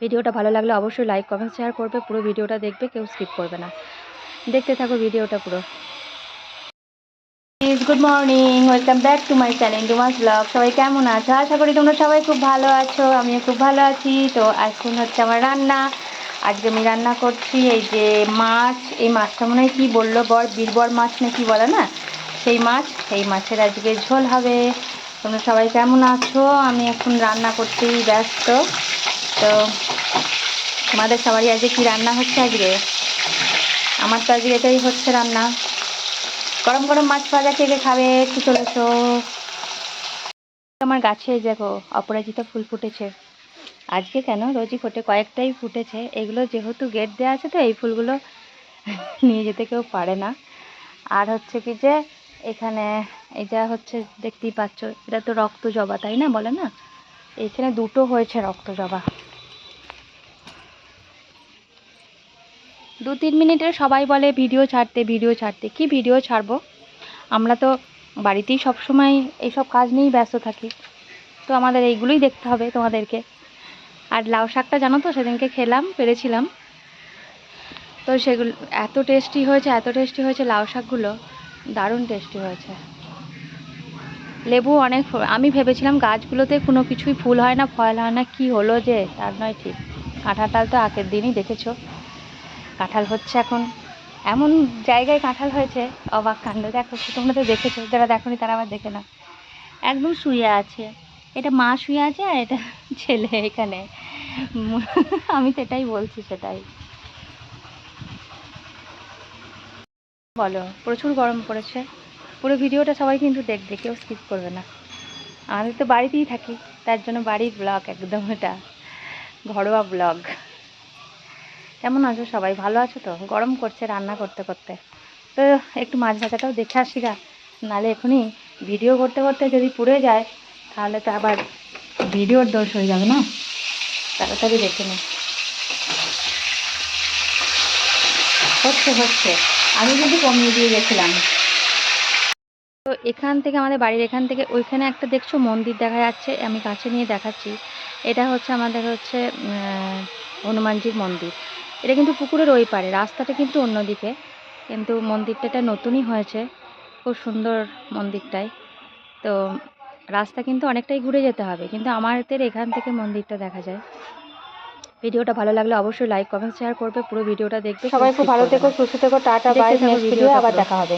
ভিডিওটা ভালো লাগলে অবশ্যই লাইক কমেন্ট শেয়ার করবে। পুরো ভিডিওটা দেখবে, কেউ স্কিপ করবে না। দেখতে থাকো ভিডিওটা পুরো। Good morning welcome back to my channel Dumas blog সবাই কেমন আছো? আশা করি তোমরা সবাই খুব ভালো আছো, আমিও খুব ভালো আছি। তো এখন হচ্ছে আমার রান্না। আজকে আমি রান্না করছি এই যে মাছ। এই মাছটা মনে হয় কী বলল? বর, বীরবর মাছ না কি বলে না? সেই মাছ। এই মাছের আজকে ঝোল হবে। তোমরা সবাই কেমন আছো? আমি এখন রান্না করতেই ব্যস্ত। তো তোমাদের সবারই আজকে কী রান্না হচ্ছে আজকে? আমার তো আজকে এটাই হচ্ছে রান্না। গরম গরম মাছ ভাজা কে খাবে একটু চলেছো। আমার গাছে দেখো, অপরাজিতা ফুল ফুটেছে। আজকে কেন? রোজই ফোটে, কয়েকটাই ফুটেছে। এগুলো যেহেতু গেট দেওয়া আছে তো, এই ফুলগুলো নিয়ে যেতে কেউ পারে না। আর হচ্ছে কি যে এখানে এটা হচ্ছে দেখতেই পাচ্ছ, এটা তো রক্ত জবা, তাই না? বলে না? এখানে দুটো হয়েছে রক্ত জবা। দু তিন মিনিটে সবাই বলে ভিডিও ছাড়তে ভিডিও ছাড়তে। কি ভিডিও ছাড়বো? আমরা তো বাড়িতেই সবসময় এইসব কাজ নিয়েই ব্যস্ত থাকি। তো আমাদের এইগুলোই দেখতে হবে তোমাদেরকে। আর লাউ শাকটা জানো তো, সেদিনকে খেলাম, পেরেছিলাম। তো সেগুলো, এত টেস্টি হয়েছে, এত টেস্টি হয়েছে লাউ শাকগুলো। দারুণ টেস্টি হয়েছে। লেবু অনেক আমি ভেবেছিলাম গাছগুলোতে কোনো কিছুই ফুল হয় না, ফল হয় না, কি হলো যে? তার নয় ঠিক। কাঁঠাটাল তো আগের দিনই দেখেছ। কাঁঠাল হচ্ছে এখন, এমন জায়গায় কাঁঠাল হয়েছে, অবাক কাণ্ড। দেখো, তোমরা তো দেখেছ, যারা দেখোনি তারা আবার দেখে না একদম শুয়ে আছে। এটা মা শুয়ে আছে আর এটা ছেলে এখানে। আমি তো এটাই বলছি সেটাই। বলো, প্রচুর গরম পড়েছে। পুরো ভিডিওটা সবাই কিন্তু দেখবে, কেউ স্কিপ করবে না। আমি তো বাড়িতেই থাকি, তার জন্য বাড়ির ব্লগ একদম এটা, ঘরোয়া ব্লগ কেমন আছো সবাই? ভালো আছো তো? গরম করছে রান্না করতে করতে। তো একটু মাছ ভাজাটাও দেখে আসি গা। নাহলে এখনই ভিডিও করতে করতে যদি পুড়ে যায়, তাহলে তো আবার ভিডিওর দোষ হয়ে যাবে না? তাড়াতাড়ি দেখে নে। হচ্ছে হচ্ছে। আমি কিন্তু কমিয়ে দিয়ে গেছিলাম। তো এখান থেকে, আমাদের বাড়ির এখান থেকে ওইখানে একটা দেখছ মন্দির দেখা যাচ্ছে, আমি কাছে নিয়ে দেখাচ্ছি। এটা হচ্ছে আমাদের হচ্ছে হনুমানজির মন্দির। এটা কিন্তু পুকুরের ওই পারে, রাস্তাটা কিন্তু অন্যদিকে কিন্তু মন্দিরটা এটা নতুনই হয়েছে, খুব সুন্দর মন্দিরটাই। তো রাস্তা কিন্তু অনেকটাই ঘুরে যেতে হবে, কিন্তু আমাদের এখান থেকে মন্দিরটা দেখা যায়। ভিডিওটা ভালো লাগলে অবশ্যই লাইক কমেন্ট শেয়ার করবে। পুরো ভিডিওটা দেখবে। সবাই খুব ভালো থেকো সুস্থ থেকো টাটা বাই নেক্সট ভিডিও আবার দেখা হবে।